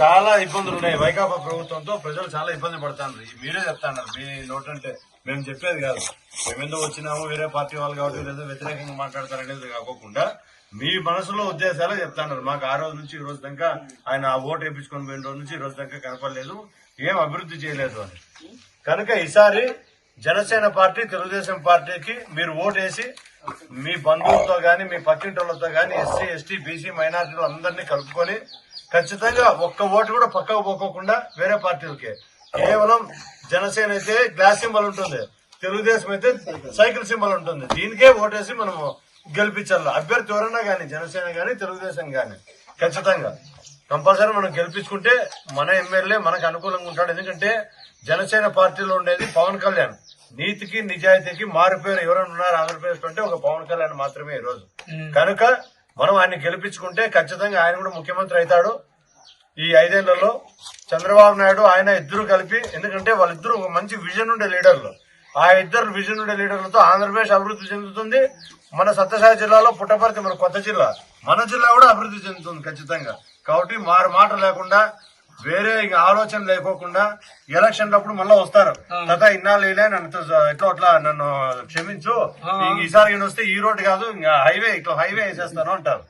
చాలా ఇబ్బందులు ఉన్నాయి. వైకాపా ప్రభుత్వంతో ప్రజలు చాలా ఇబ్బంది పడుతున్నారు. మీరే చెప్తున్నారు. మీ నోటంటే మేము చెప్పేది కాదు. మేము వచ్చినాము వేరే పార్టీ వాళ్ళు కాబట్టి లేదా వ్యతిరేకంగా మాట్లాడతారనేది కాకోకుండా మీ మనసులో ఉద్దేశాలు చెప్తున్నారు. మాకు ఆ రోజు నుంచి ఈ రోజు దాకా ఆయన ఆ ఓటు వేయించుకొని పోయిన రోజు నుంచి ఈ రోజు దాకా కనపడలేదు. ఏం అభివృద్ధి చేయలేదు అని. కనుక ఈసారి జనసేన పార్టీ తెలుగుదేశం పార్టీకి మీరు ఓటేసి మీ బంధువులతో గాని మీ పక్కింటోళ్ళతో గాని ఎస్సీ ఎస్టీ బీసీ మైనార్టీలు అందరినీ కలుపుకొని ఖచ్చితంగా ఒక్క ఓటు కూడా పక్కకు పోకోకుండా వేరే పార్టీలకి. కేవలం జనసేన అయితే గ్లాస్ సింబల్ ఉంటుంది. తెలుగుదేశం అయితే సైకిల్ సింబల్ ఉంటుంది. దీనికే ఓటేసి మనము గెలిపించాలి. అభ్యర్థి ఎవరన్నా గాని జనసేన గాని తెలుగుదేశం గాని ఖచ్చితంగా. కంపల్సరీ మనం గెలిపించుకుంటే మన ఎమ్మెల్యే మనకు అనుకూలంగా ఉంటాడు. ఎందుకంటే జనసేన పార్టీలో ఉండేది పవన్ కళ్యాణ్. నీతికి నిజాయితీకి మారిపోయారు ఎవరైనా ఉన్నారు ఆంధ్రప్రదేశ్ అంటే ఒక పవన్ కళ్యాణ్ మాత్రమే ఈ రోజు. కనుక మనం ఆయన్ని గెలిపించుకుంటే ఖచ్చితంగా ఆయన కూడా ముఖ్యమంత్రి అవుతాడు. ఈ ఐదేళ్ళలో చంద్రబాబు నాయుడు ఆయన ఇద్దరు కలిపి ఎందుకంటే వాళ్ళిద్దరు ఒక మంచి విజన్ ఉండే లీడర్లు. ఆ ఇద్దరు విజన్ ఉండే లీడర్లతో ఆంధ్రప్రదేశ్ అభివృద్ధి చెందుతుంది. మన సత్యసాయి జిల్లాలో పుట్టపర్తి మన కొత్త జిల్లా. మన జిల్లా కూడా అభివృద్ధి చెందుతుంది ఖచ్చితంగా. కాబట్టి మారు మాట లేకుండా వేరే ఇక ఆలోచన లేకోకుండా ఎలక్షన్ అప్పుడు మళ్ళీ వస్తారు. తత ఇన్నాళ్ళు నన్ను ఎట్లా అట్లా నన్ను క్షమించు. ఈసారి వస్తే ఈ రోడ్డు కాదు ఇంకా హైవే ఇట్లా హైవే వేసేస్తాను అంటారు.